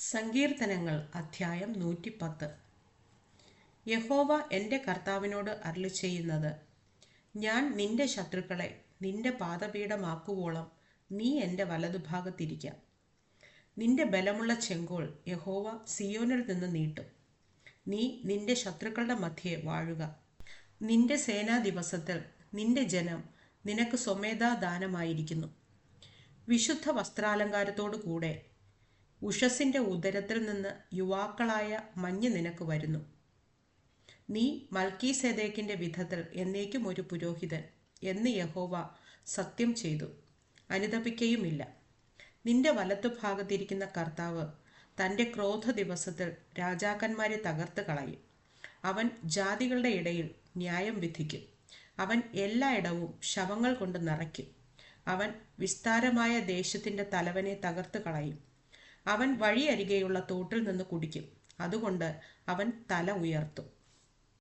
സങ്കീർത്തനങ്ങൾ അധ്യായം നൂറ്റിപ്പത്ത്. യഹോവ എന്റെ കർത്താവിനോട് അരുളി ചെയ്യുന്നത് ഞാൻ നിന്റെ ശത്രുക്കളെ നിന്റെ പാദപീഠമാക്കുവോളം നീ എന്റെ വലതുഭാഗത്തിരിക്കാം. നിന്റെ ബലമുള്ള ചെങ്കോൾ യഹോവ സിയോനിൽ നിന്ന് നീട്ടും. നീ നിന്റെ ശത്രുക്കളുടെ മധ്യേ വാഴുക. നിന്റെ സേനാ ദിവസത്തിൽ നിന്റെ ജനം നിനക്ക് സ്വമേധാദാനമായിരിക്കുന്നു. വിശുദ്ധ വസ്ത്രാലങ്കാരത്തോടു കൂടെ ഉഷസിന്റെ ഉദരത്തിൽ നിന്ന് യുവാക്കളായ മഞ്ഞ് നിനക്ക് വരുന്നു. നീ മൽക്കി സെദേക്കിന്റെ വിധത്തിൽ എന്നേക്കും ഒരു പുരോഹിതൻ എന്ന് യഹോവ സത്യം ചെയ്തു. അനുതപിക്കുകയുമില്ല നിന്റെ വലത്തുഭാഗത്തിരിക്കുന്ന കർത്താവ് തന്റെ ക്രോധ ദിവസത്തിൽ രാജാക്കന്മാരെ തകർത്ത് കളയും. അവൻ ജാതികളുടെ ഇടയിൽ ന്യായം വിധിക്കും. അവൻ എല്ലായിടവും ശവങ്ങൾ കൊണ്ട് നിറയ്ക്കും. അവൻ വിസ്താരമായ ദേശത്തിന്റെ തലവനെ തകർത്ത് കളയും. അവൻ വഴിയരികെയുള്ള തോട്ടിൽ നിന്ന് കുടിക്കും. അതുകൊണ്ട് അവൻ തല ഉയർത്തും.